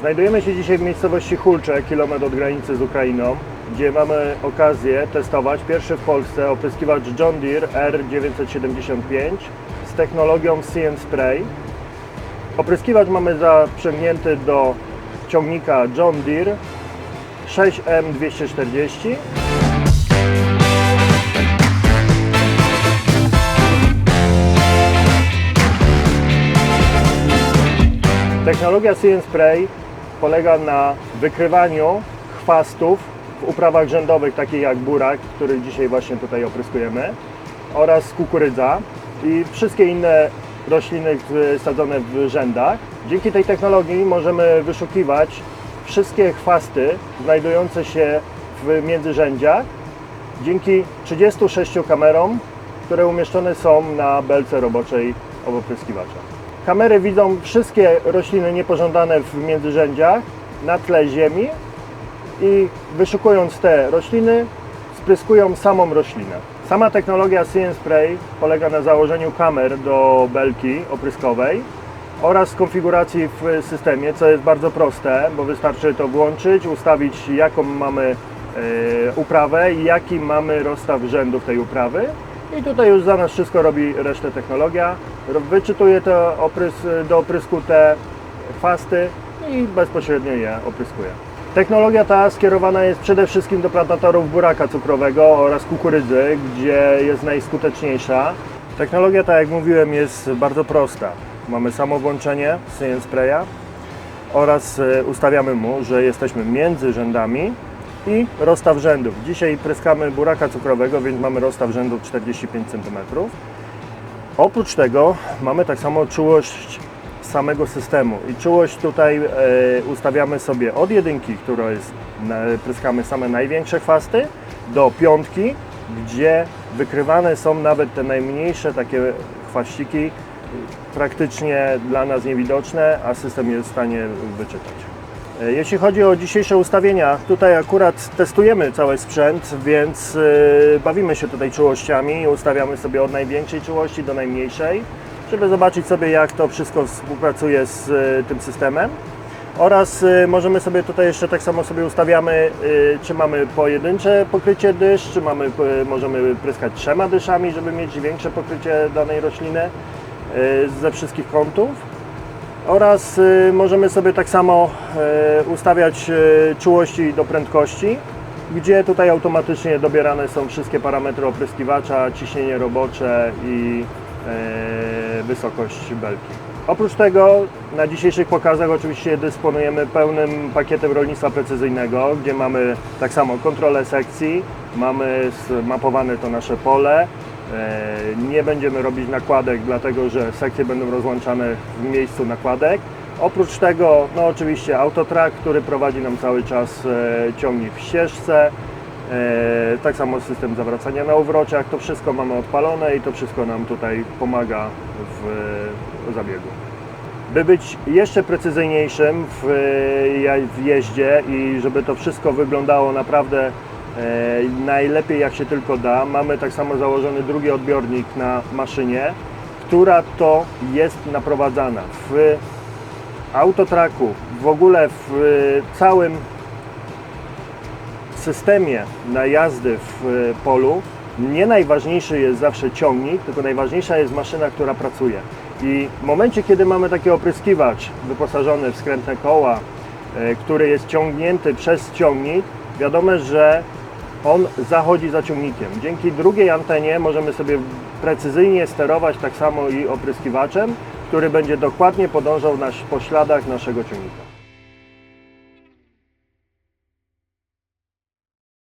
Znajdujemy się dzisiaj w miejscowości Hulcze, kilometr od granicy z Ukrainą, gdzie mamy okazję testować pierwszy w Polsce opryskiwacz John Deere R975 z technologią See Spray. Opryskiwacz mamy zaprzęgnięty do ciągnika John Deere 6M240 Technologia See Spray polega na wykrywaniu chwastów w uprawach rzędowych, takich jak burak, który dzisiaj właśnie tutaj opryskujemy, oraz kukurydza i wszystkie inne rośliny sadzone w rzędach. Dzięki tej technologii możemy wyszukiwać wszystkie chwasty znajdujące się w międzyrzędziach dzięki 36 kamerom, które umieszczone są na belce roboczej opryskiwacza. Kamery widzą wszystkie rośliny niepożądane w międzyrzędziach na tle ziemi i wyszukując te rośliny, spryskują samą roślinę. Sama technologia See Spray polega na założeniu kamer do belki opryskowej oraz konfiguracji w systemie, co jest bardzo proste, bo wystarczy to włączyć, ustawić jaką mamy e, uprawę i jaki mamy rozstaw rzędów tej uprawy. I tutaj już za nas wszystko robi resztę technologia. Wyczytuje to oprys, do oprysku te chwasty i bezpośrednio je opryskuje. Technologia ta skierowana jest przede wszystkim do plantatorów buraka cukrowego oraz kukurydzy, gdzie jest najskuteczniejsza. Technologia, tak jak mówiłem, jest bardzo prosta. Mamy samo włączenie Science Spraya oraz e, ustawiamy mu, że jesteśmy między rzędami i rozstaw rzędów. Dzisiaj pryskamy buraka cukrowego, więc mamy rozstaw rzędów 45 cm. Oprócz tego mamy tak samo czułość samego systemu i czułość tutaj e, ustawiamy sobie od jedynki, która jest, pryskamy same największe chwasty, do piątki, gdzie wykrywane są nawet te najmniejsze takie chwaściki, praktycznie dla nas niewidoczne, a system jest w stanie wyczytać. E, Jeśli chodzi o dzisiejsze ustawienia, tutaj akurat testujemy cały sprzęt, więc e, bawimy się tutaj czułościami ustawiamy sobie od największej czułości do najmniejszej, żeby zobaczyć sobie jak to wszystko współpracuje z e, tym systemem. Oraz możemy sobie tutaj jeszcze tak samo sobie ustawiamy, czy mamy pojedyncze pokrycie dysz, czy mamy, możemy pryskać trzema dyszami, żeby mieć większe pokrycie danej rośliny ze wszystkich kątów oraz y, możemy sobie tak samo y, ustawiać y, czułości do prędkości, gdzie tutaj automatycznie dobierane są wszystkie parametry opryskiwacza, ciśnienie robocze i wysokość belki. Oprócz tego na dzisiejszych pokazach oczywiście dysponujemy pełnym pakietem rolnictwa precyzyjnego, gdzie mamy tak samo kontrolę sekcji, mamy zmapowane to nasze pole, Nie będziemy robić nakładek, dlatego że sekcje będą rozłączane w miejscu nakładek. Oprócz tego, no oczywiście autotrack, który prowadzi nam cały czas e, ciągnik w ścieżce. E, Tak samo system zawracania na uwrociach. To wszystko mamy odpalone i to wszystko nam tutaj pomaga w zabiegu. By być jeszcze precyzyjniejszym w, jeździe i żeby to wszystko wyglądało naprawdę e, najlepiej jak się tylko da, mamy tak samo założony drugi odbiornik na maszynie, która to jest naprowadzana w autotraku, w ogóle w całym systemie na jazdy w e, polu nie najważniejszy jest zawsze ciągnik, tylko najważniejsza jest maszyna, która pracuje. I w momencie, kiedy mamy taki opryskiwacz wyposażony w skrętne koła, e, który jest ciągnięty przez ciągnik, wiadomo, że on zachodzi za ciągnikiem. Dzięki drugiej antenie możemy sobie precyzyjnie sterować tak samo i opryskiwaczem, który będzie dokładnie podążał nasz, po śladach naszego ciągnika.